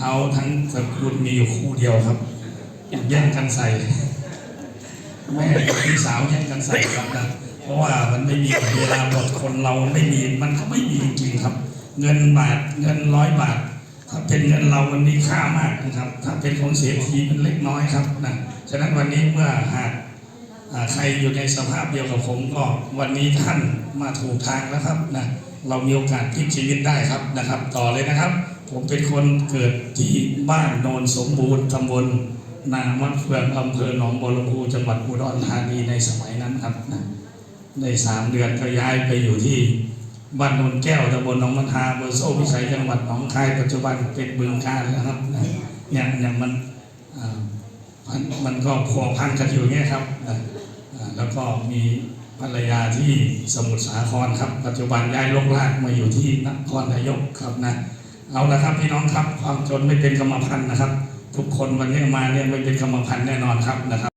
เท้าทั้งตระกูลมีอยู่คู่เดียวครับแย่งกันใส่แม่กับพี่สาวแย่งกันใส่ครับนะเพราะว่ามันไม่มีเวลาหมดคนเราไม่มีมันก็ไม่มีจริงๆครับ เงินบาทเงินร้อยบาท ถ้าเป็นเงินเรามันมีค่ามากนะครับ ถ้าเป็นของเสียทีมันเล็กน้อยครับนะฉะนั้นวันนี้เมื่อหากอ่าใครอยู่ในสภาพเดียวกับผมก็วันนี้ท่านมาถูกทางแล้วครับนะเรามีโอกาสพลิกชีวิตได้ครับนะครับ ต่อเลยนะครับ ผมเป็นคนเกิดที่บ้านโนนสมบูรณ์ตำบลนามัดเฟืองอำเภอหนองบัวลำพูจังหวัดอุดรธานีในสมัยนั้นครับนะในสามเดือนก็ย้ายไปอยู่ที่บ้านโนนแก้วตำบลหนองมันทาอำเภอโซพิสัยจังหวัดหนองคายปัจจุบันเป็นบึงการนะครับเนี่ยเนี่ยมันมันก็พัวพันกันอยู่เนี่ยครับแล้วก็มีภรรยาที่สมุทรสาครครับ ปัจจุบันย้ายลกลากมาอยู่ที่นครนายกครับนะ เอาละครับ พี่น้องครับความจนไม่เป็นกรรมพันธุ์นะครับ ทุกคนวันนี้มาเนี่ยไม่เป็นกรรมพันธุ์แน่นอนครับนะครับ